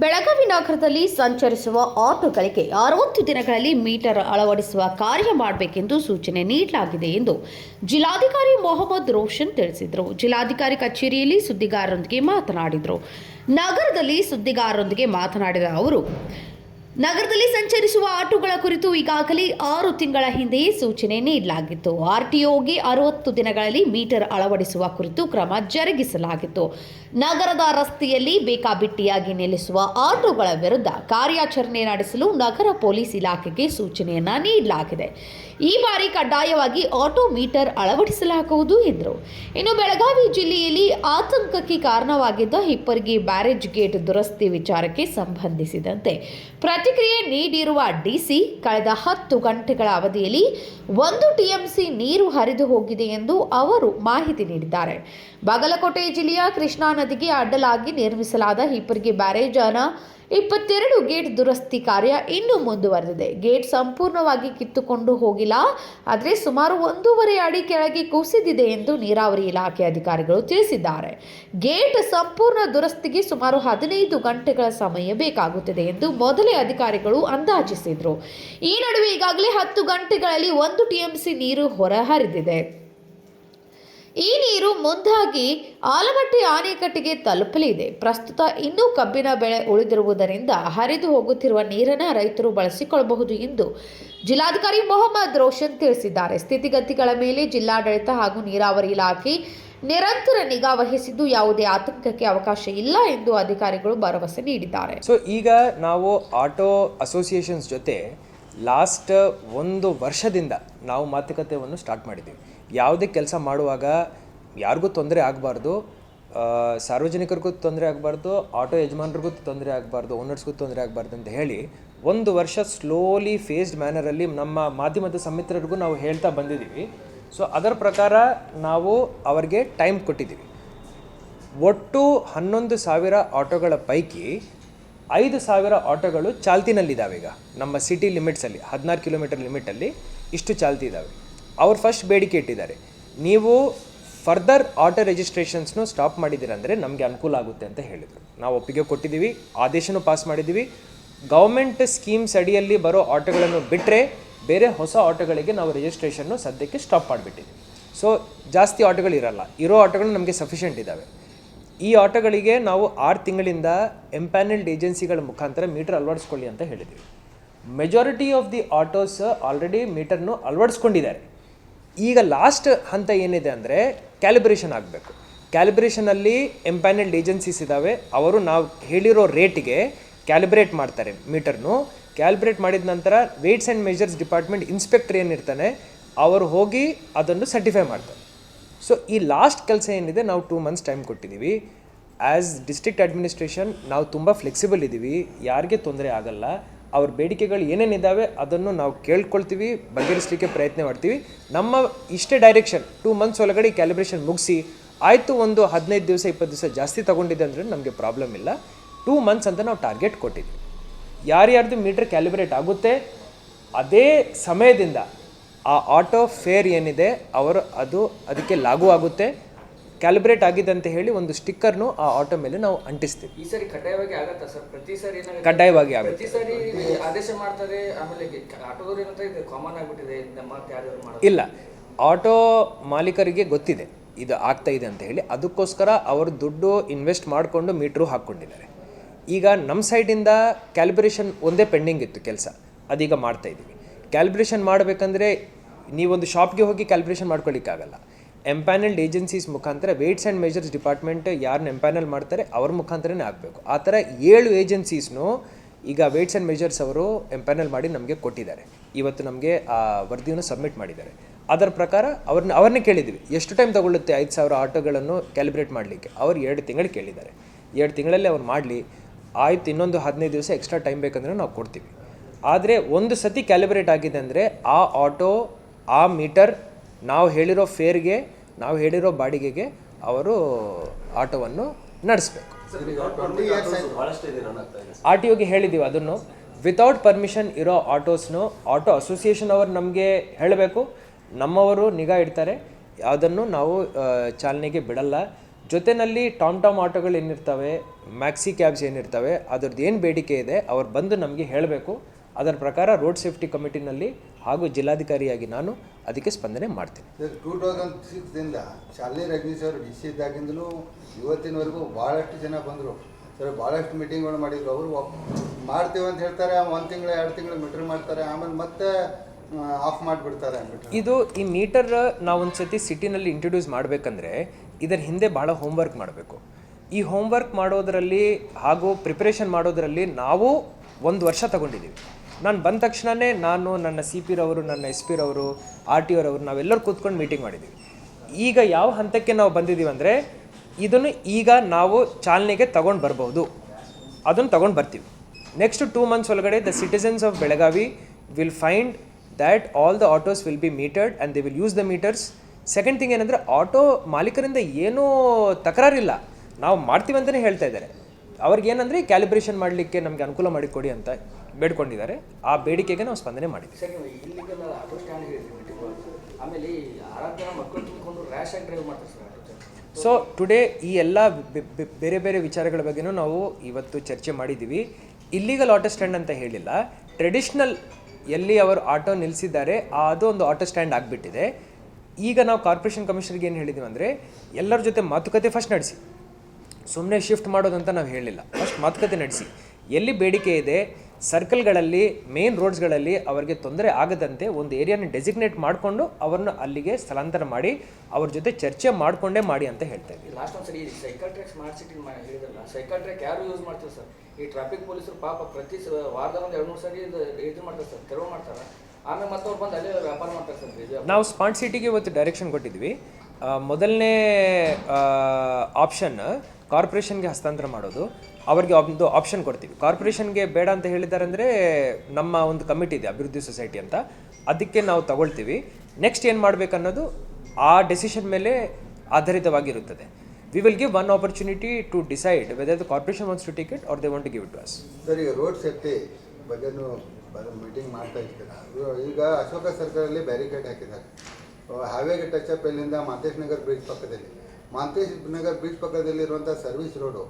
ಬೆಳಗಾವಿ ನಗರದಲ್ಲಿ ಸಂಚರಿಸುವ ಆಟೋಗಳಿಗೆ ಅರವತ್ತು ದಿನಗಳಲ್ಲಿ ಮೀಟರ್ ಅಳವಡಿಸುವ ಕಾರ್ಯ ಮಾಡಬೇಕೆಂದು ಸೂಚನೆ ನೀಡಲಾಗಿದೆ ಎಂದು ಜಿಲ್ಲಾಧಿಕಾರಿ ಮೊಹಮ್ಮದ್ ರೋಷನ್ ತಿಳಿಸಿದರು. ಜಿಲ್ಲಾಧಿಕಾರಿ ಕಚೇರಿಯಲ್ಲಿ ಸುದ್ದಿಗಾರರೊಂದಿಗೆ ಮಾತನಾಡಿದರು. ನಗರದಲ್ಲಿ ಸುದ್ದಿಗಾರರೊಂದಿಗೆ ಮಾತನಾಡಿದ ಅವರು, ನಗರದಲ್ಲಿ ಸಂಚರಿಸುವ ಆಟೋಗಳ ಕುರಿತು ಈಗಾಗಲೇ ಆರು ತಿಂಗಳ ಹಿಂದೆಯೇ ಸೂಚನೆ ನೀಡಲಾಗಿತ್ತು. ಆರ್ಟಿಒಗೆ ಅರವತ್ತು ದಿನಗಳಲ್ಲಿ ಮೀಟರ್ ಅಳವಡಿಸುವ ಕುರಿತು ಕ್ರಮ ಜರುಗಿಸಲಾಗಿತ್ತು. ನಗರದ ರಸ್ತೆಯಲ್ಲಿ ಬೇಕಾಬಿಟ್ಟಿಯಾಗಿ ನಿಲ್ಲಿಸುವ ಆಟೋಗಳ ವಿರುದ್ಧ ಕಾರ್ಯಾಚರಣೆ ನಡೆಸಲು ನಗರ ಪೊಲೀಸ್ ಇಲಾಖೆಗೆ ಸೂಚನೆಯನ್ನ ನೀಡಲಾಗಿದೆ. ಈ ಬಾರಿ ಕಡ್ಡಾಯವಾಗಿ ಆಟೋ ಮೀಟರ್ ಅಳವಡಿಸಲಾಗುವುದು ಎಂದರು. ಇನ್ನು ಬೆಳಗಾವಿ ಜಿಲ್ಲೆಯಲ್ಲಿ ಆತಂಕಕ್ಕೆ ಕಾರಣವಾಗಿದ್ದ ಹಿಪ್ಪರ್ಗಿ ಬ್ಯಾರೇಜ್ ಗೇಟ್ ದುರಸ್ತಿ ವಿಚಾರಕ್ಕೆ ಸಂಬಂಧಿಸಿದಂತೆ ಪ್ರತಿಕ್ರಿಯೆ ನೀಡಿರುವ ಡಿಸಿ, ಕಳೆದ ಹತ್ತು ಗಂಟೆಗಳ ಅವಧಿಯಲ್ಲಿ ಒಂದು ಟಿಎಂಸಿ ನೀರು ಹರಿದು ಹೋಗಿದೆ ಎಂದು ಅವರು ಮಾಹಿತಿ ನೀಡಿದ್ದಾರೆ. ಬಾಗಲಕೋಟೆ ಜಿಲ್ಲೆಯ ಕೃಷ್ಣಾ ನದಿಗೆ ಅಡ್ಡಲಾಗಿ ನಿರ್ಮಿಸಲಾದ ಹಿಪ್ಪರಿಗೆ ಬ್ಯಾರೇಜಾನ ಇಪ್ಪತ್ತೆರಡು ಗೇಟ್ ದುರಸ್ತಿ ಕಾರ್ಯ ಇನ್ನೂ ಮುಂದುವರೆದಿದೆ. ಗೇಟ್ ಸಂಪೂರ್ಣವಾಗಿ ಕಿತ್ತುಕೊಂಡು ಹೋಗಿಲ್ಲ, ಆದರೆ ಸುಮಾರು ಒಂದೂವರೆ ಅಡಿ ಕೆಳಗೆ ಕುಸಿದಿದೆ ಎಂದು ನೀರಾವರಿ ಇಲಾಖೆ ಅಧಿಕಾರಿಗಳು ತಿಳಿಸಿದ್ದಾರೆ. ಗೇಟ್ ಸಂಪೂರ್ಣ ದುರಸ್ತಿಗೆ ಸುಮಾರು ಹದಿನೈದು ಗಂಟೆಗಳ ಸಮಯ ಬೇಕಾಗುತ್ತದೆ ಎಂದು ಮೊದಲೇ ಅಧಿಕಾರಿಗಳು ಅಂದಾಜಿಸಿದರು. ಈ ನಡುವೆ ಈಗಾಗಲೇ ಹತ್ತು ಗಂಟೆಗಳಲ್ಲಿ ಒಂದು ಟಿಎಂಸಿ ನೀರು ಹೊರಹರಿದಿದೆ. ಈ ನೀರು ಮುಂದಾಗಿ ಆಲಮಟ್ಟಿ ಆಣೆಕಟ್ಟಿಗೆ ತಲುಪಲಿದೆ. ಪ್ರಸ್ತುತ ಇನ್ನೂ ಕಬ್ಬಿನ ಬೆಳೆ ಉಳಿದಿರುವುದರಿಂದ ಹರಿದು ಹೋಗುತ್ತಿರುವ ನೀರನ್ನು ರೈತರು ಬಳಸಿಕೊಳ್ಳಬಹುದು ಎಂದು ಜಿಲ್ಲಾಧಿಕಾರಿ ಮೊಹಮ್ಮದ್ ರೋಷನ್ ತಿಳಿಸಿದ್ದಾರೆ. ಸ್ಥಿತಿಗತಿಗಳ ಮೇಲೆ ಜಿಲ್ಲಾಡಳಿತ ಹಾಗೂ ನೀರಾವರಿ ಇಲಾಖೆ ನಿರಂತರ ನಿಗಾ ವಹಿಸಿದ್ದು ಯಾವುದೇ ಆತಂಕಕ್ಕೆ ಅವಕಾಶ ಇಲ್ಲ ಎಂದು ಅಧಿಕಾರಿಗಳು ಭರವಸೆ ನೀಡಿದ್ದಾರೆ. ಸೊ ಈಗ ನಾವು ಆಟೋ ಅಸೋಸಿಯೇಷನ್ಸ್ ಜೊತೆ ಲಾಸ್ಟ್ ಒಂದು ವರ್ಷದಿಂದ ನಾವು ಮಾತುಕತೆಯನ್ನು ಸ್ಟಾರ್ಟ್ ಮಾಡಿದ್ದೀವಿ. ಯಾವುದೇ ಕೆಲಸ ಮಾಡುವಾಗ ಯಾರಿಗೂ ತೊಂದರೆ ಆಗಬಾರ್ದು. ಸಾರ್ವಜನಿಕರಿಗೂ ತೊಂದರೆ ಆಗಬಾರ್ದು, ಆಟೋ ಯಜಮಾನ್ರಿಗೂ ತೊಂದರೆ ಆಗಬಾರ್ದು, ಓನರ್ಸ್ಗೂ ತೊಂದರೆ ಆಗಬಾರ್ದು ಅಂತ ಹೇಳಿ ಒಂದು ವರ್ಷ ಸ್ಲೋಲಿ ಫೇಸ್ಡ್ ಮ್ಯಾನರಲ್ಲಿ ನಮ್ಮ ಮಾಧ್ಯಮದ ಸಮಿತ್ರರಿಗೂ ನಾವು ಹೇಳ್ತಾ ಬಂದಿದ್ದೀವಿ. ಸೊ ಅದರ ಪ್ರಕಾರ ನಾವು ಅವರಿಗೆ ಟೈಮ್ ಕೊಟ್ಟಿದ್ದೀವಿ. ಒಟ್ಟು ಹನ್ನೊಂದು ಸಾವಿರ ಆಟೋಗಳ ಪೈಕಿ ಐದು ಸಾವಿರ ಆಟೋಗಳು ಚಾಲ್ತಿನಲ್ಲಿದ್ದಾವೆ ಈಗ. ನಮ್ಮ ಸಿಟಿ ಲಿಮಿಟ್ಸಲ್ಲಿ ಹದಿನಾರು ಕಿಲೋಮೀಟರ್ ಲಿಮಿಟಲ್ಲಿ ಇಷ್ಟು ಚಾಲ್ತಿ ಇದ್ದಾವೆ. ಅವ್ರು ಫಸ್ಟ್ ಬೇಡಿಕೆ ಇಟ್ಟಿದ್ದಾರೆ. ನೀವು ಫರ್ದರ್ ಆಟೋ ರಿಜಿಸ್ಟ್ರೇಷನ್ಸ್ನು ಸ್ಟಾಪ್ ಮಾಡಿದ್ದೀರಂದರೆ ನಮಗೆ ಅನುಕೂಲ ಆಗುತ್ತೆ ಅಂತ ಹೇಳಿದರು. ನಾವು ಒಪ್ಪಿಗೆ ಕೊಟ್ಟಿದ್ದೀವಿ, ಆದೇಶನೂ ಪಾಸ್ ಮಾಡಿದ್ದೀವಿ. ಗೌರ್ಮೆಂಟ್ ಸ್ಕೀಮ್ಸ್ ಅಡಿಯಲ್ಲಿ ಬರೋ ಆಟೋಗಳನ್ನು ಬಿಟ್ಟರೆ ಬೇರೆ ಹೊಸ ಆಟೋಗಳಿಗೆ ನಾವು ರಿಜಿಸ್ಟ್ರೇಷನ್ನು ಸದ್ಯಕ್ಕೆ ಸ್ಟಾಪ್ ಮಾಡಿಬಿಟ್ಟಿದ್ದೀವಿ. ಸೊ ಜಾಸ್ತಿ ಆಟೋಗಳು ಇರಲ್ಲ. ಇರೋ ಆಟೋಗಳು ನಮಗೆ ಸಫಿಷಿಯೆಂಟ್ ಇದ್ದಾವೆ ಈ ಆಟೋಗಳಿಗೆ ನಾವು ಆರು ತಿಂಗಳಿಂದ ಎಂಪ್ಯಾನಲ್ಡ್ ಏಜೆನ್ಸಿಗಳ ಮುಖಾಂತರ ಮೀಟರ್ ಅಳವಡಿಸ್ಕೊಳ್ಳಿ ಅಂತ ಹೇಳಿದ್ದೀವಿ. Majority of the autos already ಮೀಟರ್ನು ಅಳವಡಿಸ್ಕೊಂಡಿದ್ದಾರೆ. ಈಗ ಲಾಸ್ಟ್ ಹಂತ ಏನಿದೆ ಅಂದರೆ ಕ್ಯಾಲಿಬ್ರೇಷನ್ ಆಗಬೇಕು. ಕ್ಯಾಲಿಬ್ರೇಷನಲ್ಲಿ ಎಂಪ್ಯಾನಲ್ಡ್ ಏಜೆನ್ಸೀಸ್ ಇದ್ದಾವೆ ಅವರು ನಾವು ಹೇಳಿರೋ ರೇಟಿಗೆ ಕ್ಯಾಲಿಬ್ರೇಟ್ ಮಾಡ್ತಾರೆ ಮೀಟರ್ನು. ಕ್ಯಾಲಿಬ್ರೇಟ್ ಮಾಡಿದ ನಂತರ weights and measures department inspector ಏನಿರ್ತಾನೆ, ಅವರು ಹೋಗಿ ಅದನ್ನು ಸರ್ಟಿಫೈ ಮಾಡ್ತಾರೆ. ಸೊ ಈ ಲಾಸ್ಟ್ ಕೆಲಸ ಏನಿದೆ, ನಾವು ಟೂ ಮಂತ್ಸ್ ಟೈಮ್ ಕೊಟ್ಟಿದ್ದೀವಿ ಆ್ಯಸ್ ಡಿಸ್ಟ್ರಿಕ್ಟ್ ಅಡ್ಮಿನಿಸ್ಟ್ರೇಷನ್ ನಾವು ತುಂಬ ಫ್ಲೆಕ್ಸಿಬಲ್ ಇದ್ದೀವಿ ಯಾರಿಗೆ ತೊಂದರೆ ಆಗಲ್ಲ. ಅವ್ರ ಬೇಡಿಕೆಗಳು ಏನೇನಿದ್ದಾವೆ ಅದನ್ನು ನಾವು ಕೇಳ್ಕೊಳ್ತೀವಿ, ಬಗೆಹರಿಸಲಿಕ್ಕೆ ಪ್ರಯತ್ನ ಮಾಡ್ತೀವಿ. ನಮ್ಮ ಇಷ್ಟೇ ಡೈರೆಕ್ಷನ್ ಟೂ ಮಂತ್ಸ್ ಒಳಗಡೆ ಕ್ಯಾಲಿಬ್ರೇಷನ್ ಮುಗಿಸಿ, ಆಯಿತು ಒಂದು ಹದಿನೈದು ದಿವಸ, ಇಪ್ಪತ್ತು ದಿವಸ ಜಾಸ್ತಿ ತೊಗೊಂಡಿದೆ ಅಂದರೆ ನಮಗೆ ಪ್ರಾಬ್ಲಮ್ ಇಲ್ಲ. ಟೂ ಮಂತ್ಸ್ ಅಂತ ನಾವು ಟಾರ್ಗೆಟ್ ಕೊಟ್ಟಿದ್ವಿ ಯಾರ್ಯಾರ್ದು ಮೀಟರ್ ಕ್ಯಾಲಿಬ್ರೇಟ್ ಆಗುತ್ತೆ, ಅದೇ ಸಮಯದಿಂದ ಆ ಆಟೋ ಫೇರ್ ಏನಿದೆ, ಅವರು ಅದು, ಅದಕ್ಕೆ ಲಾಗು ಆಗುತ್ತೆ. ಕ್ಯಾಲಿಬ್ರೇಟ್ ಆಗಿದೆ ಅಂತ ಹೇಳಿ ಒಂದು ಸ್ಟಿಕ್ಕರ್ನು ಆ ಆಟೋ ಮೇಲೆ ನಾವು ಅಂಟಿಸ್ತೀವಿ. ಈ ಸರಿ ಕಡ್ಡಾಯವಾಗಿ ಆಗತ್ತಾ ಸರ್? ಪ್ರತಿ ಸರಿ ಏನಾಗುತ್ತೆ? ಕಡ್ಡಾಯವಾಗಿ ಆಗುತ್ತೆ. ಪ್ರತಿ ಸಾರಿ ಆದೇಶ ಮಾಡ್ತಾರೆ ಆಮೇಲೆ ಆಟೋದವ್ರು ಏನಂತ ಇದು ಕಾಮನ್ ಆಗಿಬಿಟ್ಟಿದೆ ನಮ್ಮ ಮಾತು ಯಾರು ಮಾಡೋದು? ಇಲ್ಲ ಆಟೋ ಮಾಲೀಕರಿಗೆ ಗೊತ್ತಿದೆ ಇದು ಆಗ್ತಾ ಇದೆ ಅಂತ ಹೇಳಿ. ಅದಕ್ಕೋಸ್ಕರ ಅವರು ದುಡ್ಡು ಇನ್ವೆಸ್ಟ್ ಮಾಡಿಕೊಂಡು ಮೀಟ್ರು ಹಾಕ್ಕೊಂಡಿದ್ದಾರೆ. ಈಗ ನಮ್ಮ ಸೈಡಿಂದ ಕ್ಯಾಲಿಬ್ರೇಷನ್ ಒಂದೇ ಪೆಂಡಿಂಗ್ ಇತ್ತು ಕೆಲಸ ಅದೀಗ ಮಾಡ್ತಾ ಇದ್ದೀವಿ ಕ್ಯಾಲಿಬ್ರೇಷನ್ ಮಾಡಬೇಕಂದ್ರೆ ನೀವೊಂದು ಶಾಪ್ಗೆ ಹೋಗಿ ಕ್ಯಾಲಿಬ್ರೇಷನ್ ಮಾಡ್ಕೊಳ್ಳಿಕ್ಕಾಗಲ್ಲ ಎಂಪ್ಯಾನಲ್ಡ್ ಏಜೆನ್ಸೀಸ್ ಮುಖಾಂತರ ವೇಟ್ಸ್ ಆ್ಯಂಡ್ ಮೆಜರ್ಸ್ ಡಿಪಾರ್ಟ್ಮೆಂಟ್ ಯಾರನ್ನ ಎಂಪ್ಯಾನಲ್ ಮಾಡ್ತಾರೆ, ಅವ್ರ ಮುಖಾಂತರನೇ ಆಗಬೇಕು. ಆ ಥರ ಏಳು ಏಜೆನ್ಸೀಸ್ನು ಈಗ ವೇಟ್ಸ್ ಆ್ಯಂಡ್ ಮೆಜರ್ಸ್ ಅವರು ಎಂಪ್ಯಾನಲ್ ಮಾಡಿ ನಮಗೆ ಕೊಟ್ಟಿದ್ದಾರೆ. ಇವತ್ತು ನಮಗೆ ಆ ವರದಿಯನ್ನು ಸಬ್ಮಿಟ್ ಮಾಡಿದ್ದಾರೆ. ಅದರ ಪ್ರಕಾರ ಅವ್ರನ್ನ ಅವ್ರನ್ನೇ ಕೇಳಿದ್ವಿ ಎಷ್ಟು ಟೈಮ್ ತಗೊಳ್ಳುತ್ತೆ ಐದು ಸಾವಿರ ಆಟೋಗಳನ್ನು ಕ್ಯಾಲಿಬ್ರೇಟ್ ಮಾಡಲಿಕ್ಕೆ? ಅವ್ರು ಎರಡು ತಿಂಗಳು ಕೇಳಿದ್ದಾರೆ. ಎರಡು ತಿಂಗಳಲ್ಲಿ ಅವ್ರು ಮಾಡಲಿ, ಆಯ್ತು ಇನ್ನೊಂದು ಹದಿನೈದು ದಿವಸ ಎಕ್ಸ್ಟ್ರಾ ಟೈಮ್ ಬೇಕಂದ್ರೆ ನಾವು ಕೊಡ್ತೀವಿ. ಆದರೆ ಒಂದು ಸತಿ ಕ್ಯಾಲಿಬ್ರೇಟ್ ಆಗಿದೆ ಅಂದರೆ ಆ ಆಟೋ, ಆ ಮೀಟರ್ ನಾವು ಹೇಳಿರೋ ಫೇರ್ಗೆ ನಾವು ಹೇಳಿರೋ ಬಾಡಿಗೆಗೆ ಅವರು ಆಟೋವನ್ನು ನಡೆಸಬೇಕು. ಆರ್ ಟಿ ಒಗೆ ಹೇಳಿದ್ದೀವಿ ಅದನ್ನು. ವಿತೌಟ್ ಪರ್ಮಿಷನ್ ಇರೋ ಆಟೋಸ್ನು, ಆಟೋ ಅಸೋಸಿಯೇಷನ್ ಅವರು ನಮಗೆ ಹೇಳಬೇಕು. ನಮ್ಮವರು ನಿಗಾ ಇಡ್ತಾರೆ. ಅದನ್ನು ನಾವು ಚಾಲನೆಗೆ ಬಿಡಲ್ಲ. ಜೊತೆಯಲ್ಲಿ ಟಾಮ್ ಟಾಮ್ ಆಟೋಗಳು ಏನಿರ್ತವೆ, ಮ್ಯಾಕ್ಸಿ ಕ್ಯಾಬ್ಸ್ ಏನಿರ್ತವೆ, ಅದ್ರದ್ದು ಏನು ಬೇಡಿಕೆ ಇದೆ, ಅವ್ರು ಬಂದು ನಮಗೆ ಹೇಳಬೇಕು. ಅದರ ಪ್ರಕಾರ ರೋಡ್ ಸೇಫ್ಟಿ ಕಮಿಟಿನಲ್ಲಿ ಹಾಗೂ ಜಿಲ್ಲಾಧಿಕಾರಿಯಾಗಿ ನಾನು ಅದಕ್ಕೆ ಸ್ಪಂದನೆ ಮಾಡ್ತೀನಿ. ಟೂ ತೌಸಂಡ್ ಸಿಕ್ಸ್ದಿಂದ ಶಾಲೆ ರಜನೀಶ್ ಅವರು ಡಿ ಸಿ ಇದ್ದಾಗಿಂದಲೂ ಇವತ್ತಿನವರೆಗೂ ಭಾಳಷ್ಟು ಜನ ಬಂದರು. ಸರ್ ಭಾಳಷ್ಟು ಮೀಟಿಂಗ್ಗಳು ಮಾಡಿದ್ರು. ಅವರು ಮಾಡ್ತೀವಿ ಅಂತ ಹೇಳ್ತಾರೆ ಒಂದು ತಿಂಗಳು ಎರಡು ತಿಂಗಳು ಮೀಟರ್ ಮಾಡ್ತಾರೆ ಆಮೇಲೆ ಮತ್ತೆ ಆಫ್ ಮಾಡಿಬಿಡ್ತಾರೆ ಇದು ಈ ಮೀಟರ್ ನಾವು ಒಂದು ಸತಿ ಸಿಟಿನಲ್ಲಿ ಇಂಟ್ರೊಡ್ಯೂಸ್ ಮಾಡಬೇಕಂದ್ರೆ ಇದರ ಹಿಂದೆ ಭಾಳ ಹೋಮ್ವರ್ಕ್ ಮಾಡಬೇಕು. ಈ ಹೋಮ್ವರ್ಕ್ ಮಾಡೋದರಲ್ಲಿ ಹಾಗೂ ಪ್ರಿಪ್ರೇಷನ್ ಮಾಡೋದರಲ್ಲಿ ನಾವು ಒಂದು ವರ್ಷ ತಗೊಂಡಿದ್ದೀವಿ ನಾನು ಬಂದ ತಕ್ಷಣವೇ ನಾನು, ನನ್ನ ಸಿ ಪಿ ರವರು, ನನ್ನ ಎಸ್ ಪಿ ರವರು ಆರ್ ಟಿ ಅವರವರು ನಾವೆಲ್ಲರೂ ಕೂತ್ಕೊಂಡು ಮೀಟಿಂಗ್ ಮಾಡಿದ್ದೀವಿ ಈಗ ಯಾವ ಹಂತಕ್ಕೆ ನಾವು ಬಂದಿದ್ದೀವಿ ಅಂದರೆ, ಇದನ್ನು ಈಗ ನಾವು ಚಾಲನೆಗೆ ತಗೊಂಡು ಬರ್ಬೋದು. ಅದನ್ನು ತಗೊಂಡು ಬರ್ತೀವಿ. ನೆಕ್ಸ್ಟ್ ಟೂ ಮಂತ್ಸ್ ಒಳಗಡೆ the citizens of Belagavi will find that all the autos will be metered and they will use the meters second thing ಏನಂದರೆ ಆಟೋ ಮಾಲೀಕರಿಂದ ಏನೂ ತಕರಾರಿಲ್ಲ. ನಾವು ಮಾಡ್ತೀವಿ ಅಂತಲೇ ಹೇಳ್ತಾ ಇದ್ದಾರೆ. ಅವ್ರಿಗೇನಂದರೆ ಕ್ಯಾಲಿಬ್ರೇಷನ್ ಮಾಡಲಿಕ್ಕೆ ನಮಗೆ ಅನುಕೂಲ ಮಾಡಿಕೊಡಿ ಅಂತ ಬೇಡ್ಕೊಂಡಿದ್ದಾರೆ. ಆ ಬೇಡಿಕೆಗೆ ನಾವು ಸ್ಪಂದನೆ ಮಾಡಿದ್ವಿ ಸೊ ಟುಡೇ ಈ ಎಲ್ಲ ಬೇರೆ ಬೇರೆ ವಿಚಾರಗಳ ಬಗ್ಗೆನೂ ನಾವು ಇವತ್ತು ಚರ್ಚೆ ಮಾಡಿದ್ದೀವಿ. ಇಲ್ಲಿಗಲ್ ಆಟೋ ಸ್ಟ್ಯಾಂಡ್ ಅಂತ ಹೇಳಿಲ್ಲ. ಟ್ರೆಡಿಷ್ನಲ್ ಎಲ್ಲಿ ಅವರು ಆಟೋ ನಿಲ್ಲಿಸಿದ್ದಾರೆ ಅದು ಒಂದು ಆಟೋ ಸ್ಟ್ಯಾಂಡ್ ಆಗಿಬಿಟ್ಟಿದೆ. ಈಗ ನಾವು ಕಾರ್ಪೊರೇಷನ್ ಕಮಿಷನರ್ಗೆ ಏನು ಹೇಳಿದ್ದೀವಿ ಅಂದರೆ ಎಲ್ಲರ ಜೊತೆ ಮಾತುಕತೆ ಫಸ್ಟ್ ನಡೆಸಿ. ಸುಮ್ಮನೆ ಶಿಫ್ಟ್ ಮಾಡೋದಂತ ನಾವು ಹೇಳಿಲ್ಲ. ಫಸ್ಟ್ ಮಾತುಕತೆ ನಡೆಸಿ. ಎಲ್ಲಿ ಬೇಡಿಕೆ ಇದೆ ಸರ್ಕಲ್ಗಳಲ್ಲಿ ಮೇನ್ ರೋಡ್ಸ್ಗಳಲ್ಲಿ ಅವರಿಗೆ ತೊಂದರೆ ಆಗದಂತೆ ಒಂದು ಏರಿಯಾನ ಡೆಸಿಗ್ನೇಟ್ ಮಾಡಿಕೊಂಡು ಅವರನ್ನು ಅಲ್ಲಿಗೆ ಸ್ಥಳಾಂತರ ಮಾಡಿ ಅವ್ರ ಜೊತೆ ಚರ್ಚೆ ಮಾಡಿಕೊಂಡೇ ಮಾಡಿ ಅಂತ ಹೇಳ್ತಾ ಇದ್ದೀವಿ ಲಾಸ್ಟ್ ಒಂದು ಸರಿ ಸೈಕಲ್ ಟ್ರ್ಯಾಕ್ ಸ್ಮಾರ್ಟ್ ಸಿಟಿ ಹೇಳಿದ್ರಲ್ಲ ಸೈಕಲ್ ಟ್ರ್ಯಾಕ್ ಯಾರು ಯೂಸ್ ಮಾಡ್ತಾರೆ ಸರ್? ಈ ಟ್ರಾಫಿಕ್ ಪೊಲೀಸರು ಪಾಪ ಪ್ರತಿ ವಾರದ ಒಂದು ಎರಡು ಮೂರು ಸರಿ ಇದು ಮಾಡ್ತಾರೆ ಸರ್ ತೆರವು ಮಾಡ್ತಾರೆ? ಆಮೇಲೆ ಮತ್ತೆ ಅವ್ರು ಬಂದು ಅಲ್ಲೇ ವ್ಯಾಪಾರ ಮಾಡ್ತಾರೆ ಸರ್ ನಾವು ಸ್ಮಾರ್ಟ್ ಸಿಟಿಗೆ ಇವತ್ತು ಡೈರೆಕ್ಷನ್ ಕೊಟ್ಟಿದ್ವಿ. ಮೊದಲನೇ ಆಪ್ಷನ್ ಕಾರ್ಪೊರೇಷನ್ಗೆ ಹಸ್ತಾಂತರ ಮಾಡೋದು, ಅವರಿಗೆ ಒಂದು ಆಪ್ಷನ್ ಕೊಡ್ತೀವಿ. ಕಾರ್ಪೊರೇಷನ್ಗೆ ಬೇಡ ಅಂತ ಹೇಳಿದ್ದಾರೆ ಅಂದರೆ ನಮ್ಮ ಒಂದು ಕಮಿಟಿ ಇದೆ, ಅಭಿವೃದ್ಧಿ ಸೊಸೈಟಿ ಅಂತ. ಅದಕ್ಕೆ ನಾವು ತಗೊಳ್ತೀವಿ. ನೆಕ್ಸ್ಟ್ ಏನು ಮಾಡಬೇಕನ್ನೋದು, ಆ ಡೆಸಿಷನ್ ಮೇಲೆ ಆಧಾರಿತವಾಗಿರುತ್ತದೆ. We will give one opportunity to decide whether the corporation wants to ticket or they want to give it to us sir ಈಗ ರೋಡ್ ಸೇಫ್ಟಿ ಬಗ್ಗೆನೂ ಮೀಟಿಂಗ್ ಮಾಡ್ತಾ ಇರ್ತೀರಾ? ಈಗ ಅಶೋಕ ಸರ್ಕಲಲ್ಲಿ ಬ್ಯಾರಿಕೇಡ್ ಹಾಕಿದ್ದಾರೆ. ಹಾವೇಗೆ ಟಚ್ ಅಪ್ ಇಲ್ಲಿಂದ ಮಾತೇಶ್ ನಗರ್ ಬ್ರಿಡ್ಜ್ ಪಕ್ಕದಲ್ಲಿ. ಮಾಂತೇಶ್ ನಗರ್ ಬೀಚ್ ಪಕ್ಕದಲ್ಲಿರುವಂಥ ಸರ್ವಿಸ್ ರೋಡು.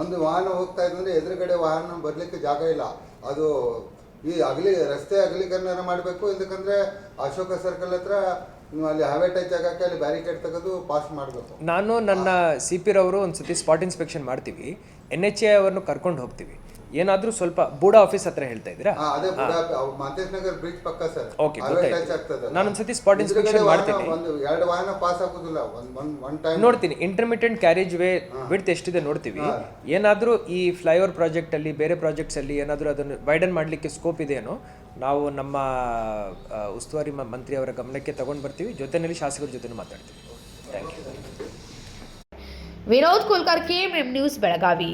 ಒಂದು ವಾಹನ ಹೋಗ್ತಾ ಇದ್ದಂದರೆ ಎದುರುಗಡೆ ವಾಹನ ಬರಲಿಕ್ಕೆ ಜಾಗ ಇಲ್ಲ. ಅದು ಈ ಅಗಲಿ ರಸ್ತೆ ಅಗಲೀಕರಣ ಮಾಡಬೇಕು ಇದಕ್ಕಂದ್ರೆ ಅಶೋಕ ಸರ್ಕಲ್ ಹತ್ರ ಅಲ್ಲಿ ಹಾವೇ ಟಚ್ ಆಗಕ್ಕೆ ಅಲ್ಲಿ ಬ್ಯಾರಿಕೇಡ್ ತೆಗೆದು ಪಾಸ್ ಮಾಡಬೇಕು. ನಾನು ನನ್ನ ಸಿ ಪಿ ರವರು ಒಂದು ಸತಿ ಸ್ಪಾಟ್ ಇನ್ಸ್ಪೆಕ್ಷನ್ ಮಾಡ್ತೀವಿ. ಎನ್ ಎಚ್ ಎ ಅವರನ್ನು ಕರ್ಕೊಂಡು ಹೋಗ್ತೀವಿ. ಏನಾದರೂ ಸ್ವಲ್ಪ ಬೂಡಾ ಆಫೀಸ್ ಹತ್ರ ಹೇಳ್ತಾ ಇದ್ದೀರಾ? ಅದೇ ಮಾಂತೇಶ್ ನಗರ್ ಬ್ರಿಡ್ಜ್ ಪಕ್ಕ ಸರ್ ಓಕೆ ಗೊತ್ತಾಯ್ತು. ನಾನು ಆಗ್ತದಲ್ಲ. ನಾನೊಂದ್ ಸತಿ spot inspection ಎದುರುಗಡೆ ವಾಹನ ಮಾಡ್ತೀನಿ. ಒಂದು ಎರಡು ವಾಹನ ಪಾಸ್ ಆಗೋದಿಲ್ಲ. ಒಂದ್ ಒಂದ್ ಒನ್ ಟೈಮ್ ನೋಡ್ತೀನಿ. ಇಂಟರ್ಮಿಟೆಂಟ್ ಕ್ಯಾರೇಜ್ ವೇ ಬಿಡ್ತ್ ಎಷ್ಟಿದೆ ನೋಡ್ತೀವಿ. ಏನಾದರೂ ಈ ಫ್ಲೈಓವರ್ ಪ್ರಾಜೆಕ್ಟ್ ಅಲ್ಲಿ ಬೇರೆ ಪ್ರಾಜೆಕ್ಟ್ಸ್ ಅಲ್ಲಿ ಏನಾದರೂ ಅದನ್ನು ವೈಡನ್ ಮಾಡಲಿಕ್ಕೆ ಸ್ಕೋಪ್ ಇದೆಯೇನೋ ನಾವು ನಮ್ಮ ಉಸ್ತುವಾರಿ ಮಂತ್ರಿ ಅವರ ಗಮನಕ್ಕೆ ತಗೊಂಡು ಬರ್ತೀವಿ. ಜೊತೆನಲ್ಲಿ ಶಾಸಕರ ಜೊತೆ ಮಾತಾಡ್ತೀವಿ. Thank you Vinod Kulkar KMM news Belagavi.